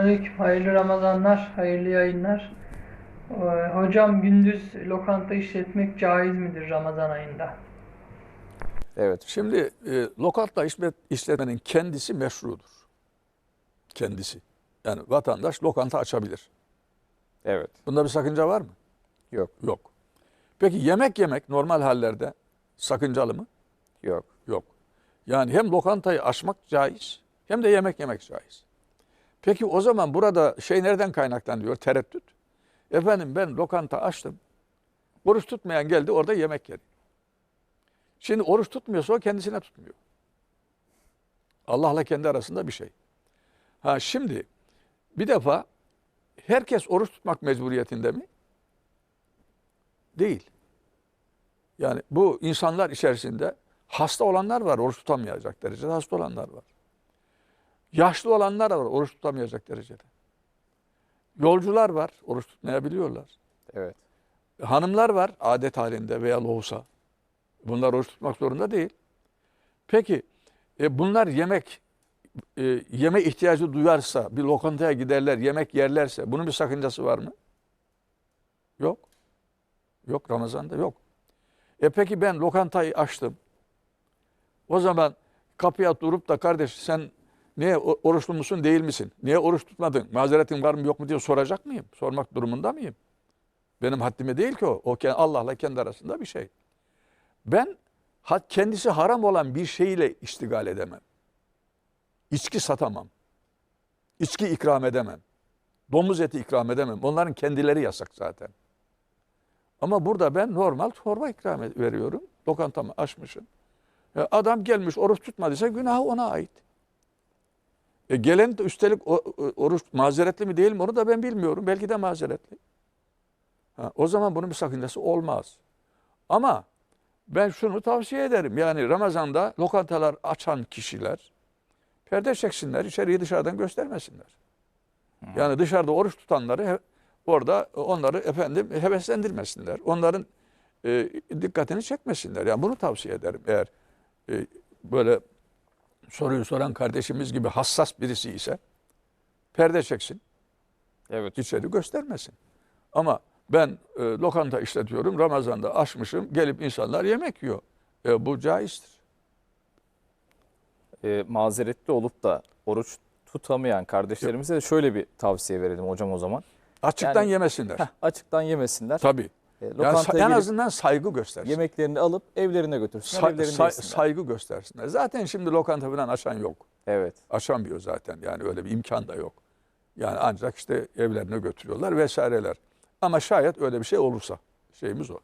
Selamünaleyküm. Hayırlı Ramazanlar, hayırlı yayınlar. Ee, Hocam gündüz lokanta işletmek caiz midir Ramazan ayında? Evet. Şimdi e, lokanta işlet, işletmenin kendisi meşrudur. Kendisi. Yani vatandaş lokanta açabilir. Evet. Bunda bir sakınca var mı? Yok. Yok. Peki yemek yemek normal hallerde sakıncalı mı? Yok. Yok. Yani hem lokantayı açmak caiz hem de yemek yemek caiz. Peki o zaman burada şey nereden kaynaklanıyor? Tereddüt. Efendim ben lokanta açtım. Oruç tutmayan geldi orada yemek yedi. Şimdi oruç tutmuyorsa o kendisine tutmuyor. Allah'la kendi arasında bir şey. Ha şimdi bir defa herkes oruç tutmak mecburiyetinde mi? Değil. Yani bu insanlar içerisinde hasta olanlar var, oruç tutamayacak derecede hasta olanlar var. Yaşlı olanlar var, oruç tutamayacak derecede. Yolcular var, oruç tutmayabiliyorlar. Evet. Hanımlar var adet halinde veya lohusa. Bunlar oruç tutmak zorunda değil. Peki e, bunlar yemek e, yeme ihtiyacı duyarsa bir lokantaya giderler, yemek yerlerse bunun bir sakıncası var mı? Yok. Yok Ramazan'da yok. E peki ben lokantayı açtım. O zaman kapıya durup da kardeş sen niye oruçlu musun değil misin? Niye oruç tutmadın? Mazeretin var mı yok mu diye soracak mıyım? Sormak durumunda mıyım? Benim haddime değil ki o. O Allah'la kendi arasında bir şey. Ben kendisi haram olan bir şeyle iştigal edemem. İçki satamam. İçki ikram edemem. Domuz eti ikram edemem. Onların kendileri yasak zaten. Ama burada ben normal çorba ikram ed- veriyorum. Lokantamı açmışım. E, adam gelmiş oruç tutmadıysa günahı ona ait. E, gelen de üstelik o, oruç mazeretli mi değil mi onu da ben bilmiyorum. Belki de mazeretli. Ha, o zaman bunun bir sakıncası olmaz. Ama ben şunu tavsiye ederim. Yani Ramazan'da lokantalar açan kişiler perde çeksinler, içeriği dışarıdan göstermesinler. Yani dışarıda oruç tutanları orada onları efendim heveslendirmesinler. Onların e, dikkatini çekmesinler. Yani bunu tavsiye ederim. Eğer e, böyle soruyu soran kardeşimiz gibi hassas birisi ise perde çeksin, Evet. içeri göstermesin. Ama ben e, lokanta işletiyorum, Ramazan'da açmışım, gelip insanlar yemek yiyor. E, bu caizdir. Ee, mazeretli olup da oruç tutamayan kardeşlerimize de şöyle bir tavsiye verelim hocam o zaman. Açıktan Yani- yemesinler. Heh, açıktan yemesinler. Tabii. Yani lokantaya sa- en azından saygı göstersin. yemeklerini alıp evlerine götürsünler. Sa- evlerinde say- yesinler. saygı göstersinler. Zaten şimdi lokanta falan açan yok. Evet. Açamıyor zaten. Yani öyle bir imkan da yok. Yani ancak işte evlerine götürüyorlar vesaireler. Ama şayet öyle bir şey olursa şeyimiz o.